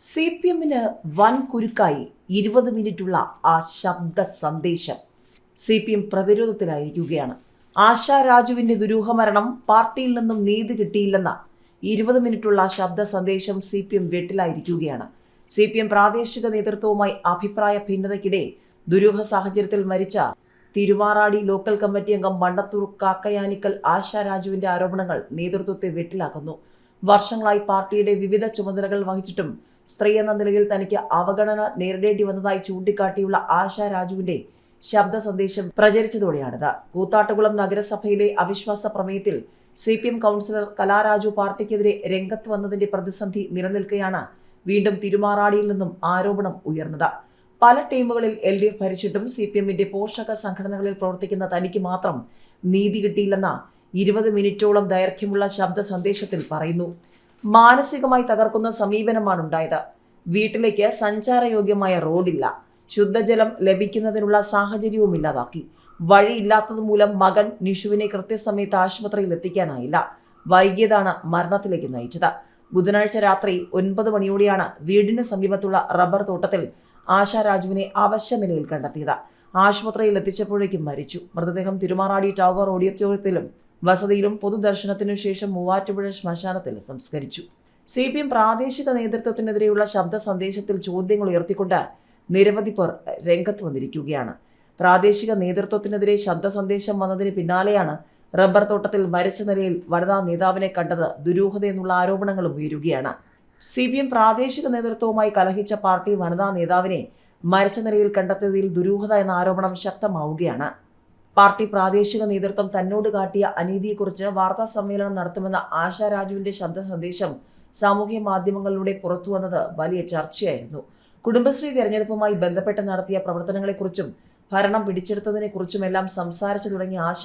C P എമ്മിന് വൻ കുരുക്കായി ഇരുപത് മിനിറ്റുള്ള ആ ശബ്ദ സന്ദേശം സി പി എം പ്രതിരോധത്തിലായിരിക്കുകയാണ്. ആശാ രാജുവിന്റെ ദുരൂഹമരണം പാർട്ടിയിൽ നിന്നും നീതി കിട്ടിയില്ലെന്ന ഇരുപത് മിനിറ്റുള്ള ശബ്ദ സന്ദേശം സി പി എം വെട്ടിലായിരിക്കുകയാണ്. സി പി എം പ്രാദേശിക നേതൃത്വവുമായി അഭിപ്രായ ഭിന്നതയ്ക്കിടെ ദുരൂഹ സാഹചര്യത്തിൽ മരിച്ച തിരുമാറാടി ലോക്കൽ കമ്മിറ്റി അംഗം മണ്ണത്തൂർ കാക്കയാനിക്കൽ ആശാ രാജുവിന്റെ ആരോപണങ്ങൾ നേതൃത്വത്തെ വെട്ടിലാക്കുന്നു. വർഷങ്ങളായി പാർട്ടിയുടെ വിവിധ ചുമതലകൾ വഹിച്ചിട്ടും സ്ത്രീ എന്ന നിലയിൽ തനിക്ക് അവഗണന നേരിടേണ്ടി വന്നതായി ചൂണ്ടിക്കാട്ടിയുള്ള ആശാ രാജുവിന്റെ ശബ്ദ സന്ദേശം പ്രചരിച്ചതോടെയാണിത്. കൂത്താട്ടുകുളം നഗരസഭയിലെ അവിശ്വാസ പ്രമേയത്തിൽ C P M councillor Kalaraju പാർട്ടിക്കെതിരെ രംഗത്ത് വന്നതിന്റെ പ്രതിസന്ധി നിലനിൽക്കെയാണ് വീണ്ടും തിരുമാറാടിയിൽ നിന്നും ആരോപണം ഉയർന്നത്. പല ടീമുകളിൽ എൽ ഡി എഫ് ഭരിച്ചിട്ടും സി പി എമ്മിന്റെ പോഷക സംഘടനകളിൽ പ്രവർത്തിക്കുന്ന തനിക്ക് മാത്രം നീതി കിട്ടിയില്ലെന്ന ഇരുപത് മിനിറ്റോളം ദൈർഘ്യമുള്ള ശബ്ദ സന്ദേശത്തിൽ പറയുന്നു. മാനസികമായി തകർക്കുന്ന സമീപനമാണ് ഉണ്ടായത്. വീട്ടിലേക്ക് സഞ്ചാരയോഗ്യമായ റോഡില്ല. ശുദ്ധജലം ലഭിക്കുന്നതിനുള്ള സാഹചര്യവും ഇല്ലാതാക്കി. വഴിയില്ലാത്തത് മൂലം മകൻ നിഷുവിനെ കൃത്യസമയത്ത് ആശുപത്രിയിൽ എത്തിക്കാനായില്ല. വൈകിയതാണ് മരണത്തിലേക്ക് നയിച്ചത്. ബുധനാഴ്ച രാത്രി ഒൻപത് മണിയോടെയാണ് വീടിന് സമീപത്തുള്ള റബ്ബർ തോട്ടത്തിൽ ആശാ രാജുവിനെ അവശ്യ നിലയിൽ കണ്ടെത്തിയത്. ആശുപത്രിയിൽ എത്തിച്ചപ്പോഴേക്കും മരിച്ചു. മൃതദേഹം തിരുമാറാടി ടാഗോർ ഓഡിറ്റോറിയത്തിലും വസതിയിലും പൊതുദർശനത്തിനു ശേഷം മൂവാറ്റുപുഴ ശ്മശാനത്തിൽ സംസ്കരിച്ചു. സി പി എം പ്രാദേശിക നേതൃത്വത്തിനെതിരെയുള്ള ശബ്ദ സന്ദേശത്തിൽ ചോദ്യങ്ങൾ ഉയർത്തിക്കൊണ്ട് നിരവധി പേർ രംഗത്ത് വന്നിരിക്കുകയാണ്. പ്രാദേശിക നേതൃത്വത്തിനെതിരെ ശബ്ദ സന്ദേശം വന്നതിന് പിന്നാലെയാണ് റബ്ബർ തോട്ടത്തിൽ മരിച്ച നിലയിൽ വനിതാ നേതാവിനെ കണ്ടത് ദുരൂഹതയെന്നുള്ള ആരോപണങ്ങളും ഉയരുകയാണ്. സി പി എം പ്രാദേശിക നേതൃത്വവുമായി കലഹിച്ച പാർട്ടി വനിതാ നേതാവിനെ മരിച്ച നിലയിൽ കണ്ടെത്തിയതിൽ ദുരൂഹത എന്ന ആരോപണം ശക്തമാവുകയാണ്. പാർട്ടി പ്രാദേശിക നേതൃത്വം തന്നോട് കാട്ടിയ അനീതിയെക്കുറിച്ച് വാർത്താ സമ്മേളനം നടത്തുമെന്ന ആശാ രാജുവിന്റെ ശബ്ദ സന്ദേശം സാമൂഹ്യ മാധ്യമങ്ങളിലൂടെ പുറത്തുവന്നത് വലിയ ചർച്ചയായിരുന്നു. കുടുംബശ്രീ തെരഞ്ഞെടുപ്പുമായി ബന്ധപ്പെട്ട് നടത്തിയ പ്രവർത്തനങ്ങളെക്കുറിച്ചും ഭരണം പിടിച്ചെടുത്തതിനെക്കുറിച്ചുമെല്ലാം സംസാരിച്ചു തുടങ്ങിയ ആശ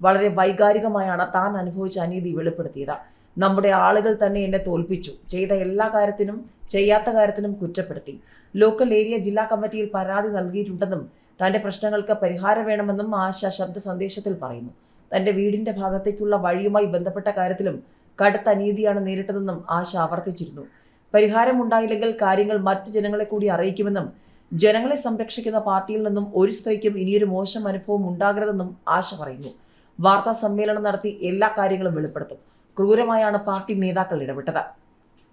വളരെ വൈകാരികമായാണ് താൻ അനുഭവിച്ച അനീതി വെളിപ്പെടുത്തിയത്. നമ്മുടെ ആളുകൾ തന്നെ എന്നെ തോൽപ്പിച്ചു. ചെയ്ത എല്ലാ കാര്യത്തിനും ചെയ്യാത്ത കാര്യത്തിനും കുറ്റപ്പെടുത്തി. ലോക്കൽ ഏരിയ ജില്ലാ കമ്മിറ്റിയിൽ പരാതി നൽകിയിട്ടുണ്ടെന്നും തന്റെ പ്രശ്നങ്ങൾക്ക് പരിഹാരം വേണമെന്നും ആശ ശബ്ദ സന്ദേശത്തിൽ പറയുന്നു. തന്റെ വീടിന്റെ ഭാഗത്തേക്കുള്ള വഴിയുമായി ബന്ധപ്പെട്ട കാര്യത്തിലും കടുത്ത അനീതിയാണ് നേരിട്ടതെന്നും ആശ ആവർത്തിച്ചിരുന്നു. പരിഹാരം ഉണ്ടായില്ലെങ്കിൽ കാര്യങ്ങൾ മറ്റു ജനങ്ങളെ കൂടി അറിയിക്കുമെന്നും ജനങ്ങളെ സംരക്ഷിക്കുന്ന പാർട്ടിയിൽ നിന്നും ഒരു സ്ത്രീക്കും ഇനിയൊരു മോശം അനുഭവം ഉണ്ടാകരുതെന്നും ആശ പറയുന്നു. വാർത്താ സമ്മേളനം നടത്തി എല്ലാ കാര്യങ്ങളും വെളിപ്പെടുത്തും. ക്രൂരമായാണ് പാർട്ടി നേതാക്കൾ ഇടപെട്ടത്.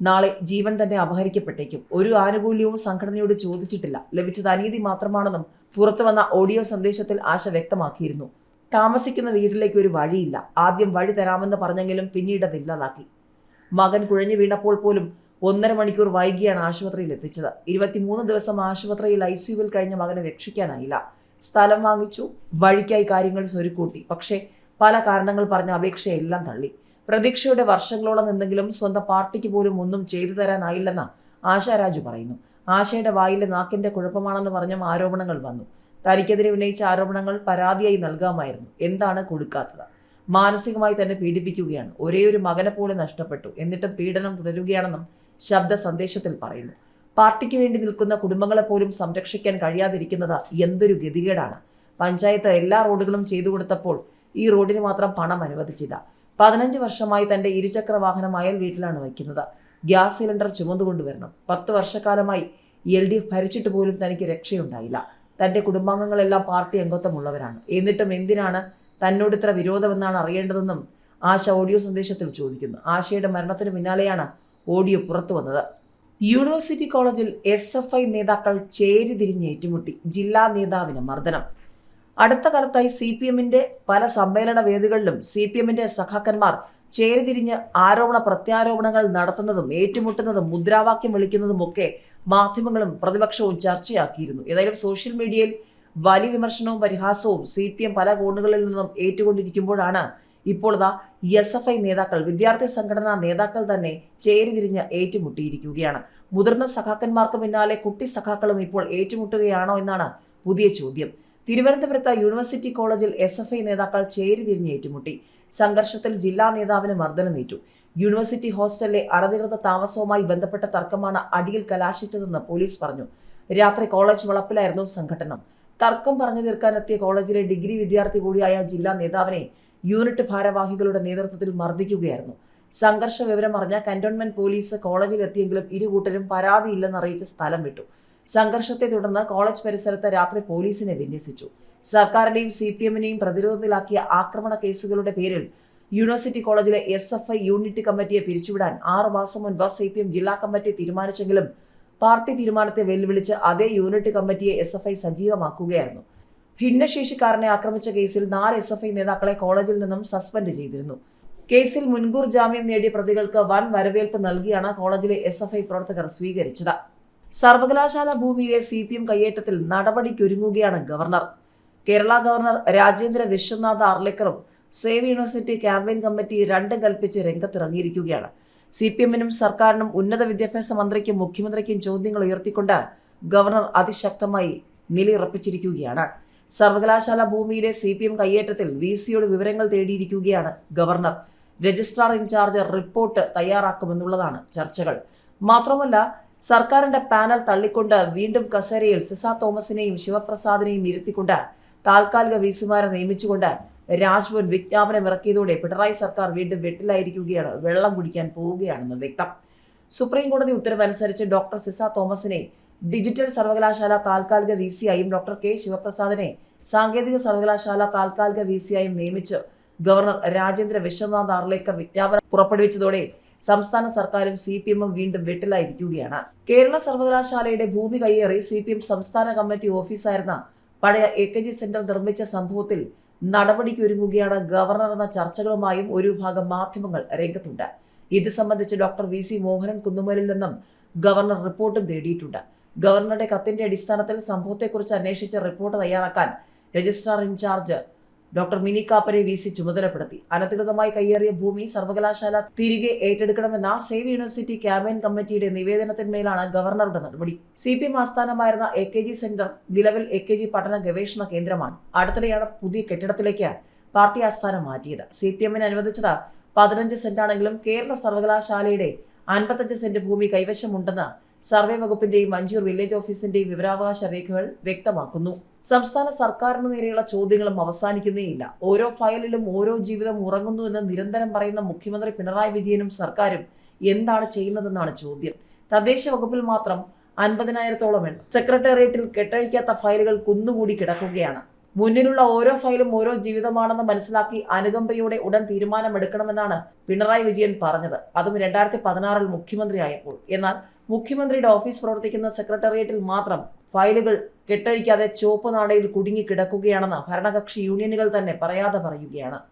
നാളെ ജീവൻ തന്നെ അപഹരിക്കപ്പെട്ടേക്കും. ഒരു ആനുകൂല്യവും സംഘടനയോട് ചോദിച്ചിട്ടില്ല. ലഭിച്ചത് അനീതി മാത്രമാണെന്നും പുറത്തു വന്ന ഓഡിയോ സന്ദേശത്തിൽ ആശ വ്യക്തമാക്കിയിരുന്നു. താമസിക്കുന്ന വീട്ടിലേക്ക് ഒരു വഴിയില്ല. ആദ്യം വഴി തരാമെന്ന് പറഞ്ഞെങ്കിലും പിന്നീട് അത് ഇല്ലാതാക്കി. മകൻ കുഴഞ്ഞു വീണപ്പോൾ പോലും ഒന്നര മണിക്കൂർ വൈകിയാണ് ആശുപത്രിയിൽ എത്തിച്ചത്. ഇരുപത്തിമൂന്ന് ദിവസം ആശുപത്രിയിൽ ഐ സിയുവിൽ കഴിഞ്ഞ മകനെ രക്ഷിക്കാനായില്ല. സ്ഥലം വാങ്ങിച്ചു. വഴിക്കായി കാര്യങ്ങൾ സ്വരുക്കൂട്ടി. പക്ഷേ പല കാരണങ്ങൾ പറഞ്ഞ അപേക്ഷയെല്ലാം തള്ളി. പ്രതീക്ഷയുടെ വർഷങ്ങളോളം നിന്നെങ്കിലും സ്വന്തം പാർട്ടിക്ക് പോലും ഒന്നും ചെയ്തു തരാനായില്ലെന്ന് ആശാരാജു പറയുന്നു. ആശയുടെ വായിലെ നാക്കിന്റെ കുഴപ്പമാണെന്ന് പറഞ്ഞ ആരോപണങ്ങൾ വന്നു. തനിക്കെതിരെ ഉന്നയിച്ച ആരോപണങ്ങൾ പരാതിയായി നൽകാമായിരുന്നു. എന്താണ് കൊടുക്കാത്തത്? മാനസികമായി തന്നെ പീഡിപ്പിക്കുകയാണ്. ഒരേ ഒരു മകനെ പോലെ നഷ്ടപ്പെട്ടു. എന്നിട്ടും പീഡനം തുടരുകയാണെന്നും ശബ്ദ സന്ദേശത്തിൽ പറയുന്നു. പാർട്ടിക്ക് വേണ്ടി നിൽക്കുന്ന കുടുംബങ്ങളെ പോലും സംരക്ഷിക്കാൻ കഴിയാതിരിക്കുന്നത് എന്തൊരു ഗതികേടാണ്. പഞ്ചായത്ത് എല്ലാ റോഡുകളും ചെയ്തു കൊടുത്തപ്പോൾ ഈ റോഡിന് മാത്രം പണം അനുവദിച്ചില്ല. പതിനഞ്ച് വർഷമായി തന്റെ ഇരുചക്ര വാഹനം അയൽ വീട്ടിലാണ് വയ്ക്കുന്നത്. ഗ്യാസ് സിലിണ്ടർ ചുമന്നുകൊണ്ടുവരണം പത്ത് വർഷക്കാലമായി എൽ ഡി എഫ് ഭരിച്ചിട്ട് പോലും തനിക്ക് രക്ഷയുണ്ടായില്ല. തന്റെ കുടുംബാംഗങ്ങളെല്ലാം പാർട്ടി അംഗത്വമുള്ളവരാണ്. എന്നിട്ടും എന്തിനാണ് തന്നോട് ഇത്ര വിരോധമെന്നാണ് അറിയേണ്ടതെന്നും ആശ ഓഡിയോ സന്ദേശത്തിൽ ചോദിക്കുന്നു. ആശയുടെ മരണത്തിന് പിന്നാലെയാണ് ഓഡിയോ പുറത്തു വന്നത്. യൂണിവേഴ്സിറ്റി കോളേജിൽ എസ് എഫ് ഐ നേതാക്കൾ ചേരി തിരിഞ്ഞ് ഏറ്റുമുട്ടി. ജില്ലാ നേതാവിന് മർദ്ദനം. അടുത്ത കാലത്തായി സി പി എമ്മിന്റെ പല സമ്മേളന വേദികളിലും സി പി എമ്മിന്റെ സഖാക്കന്മാർ ചേരിതിരിഞ്ഞ് ആരോപണ പ്രത്യാരോപണങ്ങൾ നടത്തുന്നതും ഏറ്റുമുട്ടുന്നതും മുദ്രാവാക്യം വിളിക്കുന്നതും ഒക്കെ മാധ്യമങ്ങളും പ്രതിപക്ഷവും ചർച്ചയാക്കിയിരുന്നു. ഏതായാലും സോഷ്യൽ മീഡിയയിൽ വലിയ വിമർശനവും പരിഹാസവും സി പി എം പല കോണുകളിൽ നിന്നും ഏറ്റുകൊണ്ടിരിക്കുമ്പോഴാണ് ഇപ്പോൾ ഇതാ എസ് എഫ് ഐ നേതാക്കൾ വിദ്യാർത്ഥി സംഘടനാ നേതാക്കൾ തന്നെ ചേരിതിരിഞ്ഞ് ഏറ്റുമുട്ടിയിരിക്കുകയാണ്. മുതിർന്ന സഖാക്കന്മാർക്ക് പിന്നാലെ കുട്ടി സഖാക്കളും ഇപ്പോൾ ഏറ്റുമുട്ടുകയാണോ എന്നാണ് പുതിയ ചോദ്യം. തിരുവനന്തപുരത്ത് യൂണിവേഴ്സിറ്റി കോളേജിൽ എസ് എഫ് ഐ നേതാക്കൾ ചേരിതിരിഞ്ഞ് ഏറ്റുമുട്ടി. സംഘർഷത്തിൽ ജില്ലാ നേതാവിന് മർദ്ദനമേറ്റു യൂണിവേഴ്സിറ്റി ഹോസ്റ്റലിലെ അനധികൃത താമസവുമായി ബന്ധപ്പെട്ട തർക്കമാണ് അടിയിൽ കലാശിച്ചതെന്ന് പോലീസ് പറഞ്ഞു. രാത്രി കോളേജ് വളപ്പിലായിരുന്നു സംഘടനം. തർക്കം പറഞ്ഞു തീർക്കാനെത്തിയ കോളേജിലെ ഡിഗ്രി വിദ്യാർത്ഥി കൂടിയായ ജില്ലാ നേതാവിനെ യൂണിറ്റ് ഭാരവാഹികളുടെ നേതൃത്വത്തിൽ മർദ്ദിക്കുകയായിരുന്നു. സംഘർഷ വിവരം അറിഞ്ഞ കന്റോൺമെന്റ് പോലീസ് കോളേജിലെത്തിയെങ്കിലും ഇരു കൂട്ടരും പരാതിയില്ലെന്ന് അറിയിച്ച് സ്ഥലം വിട്ടു. സംഘർഷത്തെ തുടർന്ന് കോളേജ് പരിസരത്ത് രാത്രി പോലീസിനെ വിന്യസിച്ചു. സർക്കാരിന്റെയും സി പി എമ്മിനെയും പ്രതിരോധത്തിലാക്കിയ ആക്രമണ കേസുകളുടെ പേരിൽ യൂണിവേഴ്സിറ്റി കോളേജിലെ എസ് എഫ് ഐ യൂണിറ്റ് കമ്മിറ്റിയെ പിരിച്ചുവിടാൻ ആറ് മാസം മുൻപ് സി പി എം ജില്ലാ കമ്മിറ്റി തീരുമാനിച്ചെങ്കിലും പാർട്ടി തീരുമാനത്തെ വെല്ലുവിളിച്ച് അതേ യൂണിറ്റ് കമ്മിറ്റിയെ എസ് എഫ് ഐ സജീവമാക്കുകയായിരുന്നു. ഭിന്നശേഷിക്കാരനെ ആക്രമിച്ച കേസിൽ നാല് എസ് എഫ് ഐ നേതാക്കളെ കോളേജിൽ നിന്നും സസ്പെൻഡ് ചെയ്തിരുന്നു. കേസിൽ മുൻകൂർ ജാമ്യം നേടിയ പ്രതികൾക്ക് വൻ വരവേൽപ്പ് നൽകിയാണ് കോളേജിലെ എസ് എഫ് ഐ പ്രവർത്തകർ സ്വീകരിച്ചത്. സർവകലാശാല ഭൂമിയിലെ സി പി എം കയ്യേറ്റത്തിൽ നടപടിക്കൊരുങ്ങുകയാണ് ഗവർണർ. കേരള ഗവർണർ രാജേന്ദ്ര വിശ്വനാഥ് ആർലേക്കറും സേവ് യൂണിവേഴ്സിറ്റി ക്യാമ്പയിൻ കമ്മിറ്റി രണ്ടും കൽപ്പിച്ച് രംഗത്തിറങ്ങിയിരിക്കുകയാണ്. സി പി എമ്മിനും സർക്കാരിനും ഉന്നത വിദ്യാഭ്യാസ മന്ത്രിക്കും മുഖ്യമന്ത്രിക്കും ചോദ്യങ്ങൾ ഉയർത്തിക്കൊണ്ട് ഗവർണർ അതിശക്തമായി നിലയുറപ്പിച്ചിരിക്കുകയാണ്. സർവകലാശാല ഭൂമിയിലെ സി പി എം കയ്യേറ്റത്തിൽ വി സിയോട് വിവരങ്ങൾ തേടിയിരിക്കുകയാണ് governor. Registrar in charge report തയ്യാറാക്കുമെന്നുള്ളതാണ് ചർച്ചകൾ. മാത്രമല്ല സർക്കാരിന്റെ പാനൽ തള്ളിക്കൊണ്ട് വീണ്ടും കസേരയിൽ സിസ തോമസിനെയും ശിവപ്രസാദിനെയും ഇരുത്തിക്കൊണ്ട് താൽക്കാലിക വി സിമാരെ നിയമിച്ചുകൊണ്ട് രാജ്ഭവൻ വിജ്ഞാപനം ഇറക്കിയതോടെ പിണറായി സർക്കാർ വീണ്ടും വെട്ടിലായിരിക്കുകയാണ്. വെള്ളം കുടിക്കാൻ പോവുകയാണെന്ന് വ്യക്തം. സുപ്രീം കോടതി ഉത്തരവനുസരിച്ച് ഡോക്ടർ സിസ തോമസിനെ ഡിജിറ്റൽ സർവകലാശാല താൽക്കാലിക വി സിയായും ഡോക്ടർ കെ ശിവപ്രസാദിനെ സാങ്കേതിക സർവകലാശാല താൽക്കാലിക വി സിയായും നിയമിച്ച് ഗവർണർ രാജേന്ദ്ര വിശ്വനാഥ് ആർലേക്കർ വിജ്ഞാപനം പുറപ്പെടുവിച്ചതോടെ സംസ്ഥാന സർക്കാരും സി പി എമ്മും വീണ്ടും വെട്ടിലായിരിക്കുകയാണ്. കേരള സർവകലാശാലയുടെ ഭൂമി കയ്യേറി സി പി എം സംസ്ഥാന കമ്മിറ്റി ഓഫീസായിരുന്ന പഴയ എ കെ ജി സെന്റർ നിർമ്മിച്ച സംഭവത്തിൽ നടപടിക്കൊരുങ്ങുകയാണ് ഗവർണർ എന്ന ചർച്ചകളുമായും ഒരു വിഭാഗം മാധ്യമങ്ങൾ രംഗത്തുണ്ട്. ഇത് സംബന്ധിച്ച് ഡോക്ടർ വി സി മോഹനൻ കുന്നുമലിൽ നിന്നും ഗവർണർ റിപ്പോർട്ടും തേടിയിട്ടുണ്ട്. ഗവർണറുടെ കത്തിന്റെ അടിസ്ഥാനത്തിൽ സംഭവത്തെക്കുറിച്ച് അന്വേഷിച്ച് റിപ്പോർട്ട് തയ്യാറാക്കാൻ registrar in charge doctor Mini കാപ്പനെ V C ചുമതലപ്പെടുത്തി. അനധികൃതമായി കയ്യേറിയ ഭൂമി സർവകലാശാല തിരികെ ഏറ്റെടുക്കണമെന്ന സേവ് യൂണിവേഴ്സിറ്റി ക്യാമ്പയിൻ കമ്മിറ്റിയുടെ നിവേദനത്തിന്മേലാണ് ഗവർണറുടെ നടപടി. സി പി എം ആസ്ഥാനമായിരുന്ന എ കെ ജി സെന്റർ നിലവിൽ എ കെ ജി പഠന ഗവേഷണ കേന്ദ്രമാണ്. അടുത്തിടെയാണ് പുതിയ കെട്ടിടത്തിലേക്ക് പാർട്ടി ആസ്ഥാനം മാറ്റിയത്. സി പി എമ്മിന് അനുവദിച്ചത് പതിനഞ്ച് സെന്റാണെങ്കിലും കേരള സർവകലാശാലയുടെ അൻപത്തഞ്ച് സെന്റ് ഭൂമി കൈവശമുണ്ടെന്ന് സർവേ വകുപ്പിന്റെയും മഞ്ചൂർ വില്ലേജ് ഓഫീസിന്റെയും വിവരാവകാശ രേഖകൾ വ്യക്തമാക്കുന്നു. സംസ്ഥാന സർക്കാരിന് നേരെയുള്ള ചോദ്യങ്ങളും അവസാനിക്കുന്നേയില്ല ഓരോ ഫയലിലും ഓരോ ജീവിതം ഉറങ്ങുന്നു എന്ന് നിരന്തരം പറയുന്ന മുഖ്യമന്ത്രി പിണറായി വിജയനും സർക്കാരും എന്താണ് ചെയ്യുന്നതെന്നാണ് ചോദ്യം. തദ്ദേശ വകുപ്പിൽ മാത്രം അൻപതിനായിരത്തോളം എണ്ണം. സെക്രട്ടേറിയറ്റിൽ കെട്ടഴിക്കാത്ത ഫയലുകൾ കുന്നുകൂടി കിടക്കുകയാണ്. മുന്നിലുള്ള ഓരോ ഫയലും ഓരോ ജീവിതമാണെന്ന് മനസ്സിലാക്കി അനുകമ്പയോടെ ഉടൻ തീരുമാനമെടുക്കണമെന്നാണ് പിണറായി വിജയൻ പറഞ്ഞത്. അതും രണ്ടായിരത്തി പതിനാറിൽ മുഖ്യമന്ത്രിയായപ്പോൾ. എന്നാൽ മുഖ്യമന്ത്രിയുടെ ഓഫീസ് പ്രവർത്തിക്കുന്ന സെക്രട്ടേറിയറ്റിൽ മാത്രം ഫയലുകൾ കെട്ടഴിക്കാതെ ചുവപ്പ് നാടയിൽ കുടുങ്ങി കിടക്കുകയാണെന്ന് ഭരണകക്ഷി യൂണിയനുകൾ തന്നെ പറയാതെ പറയുകയാണ്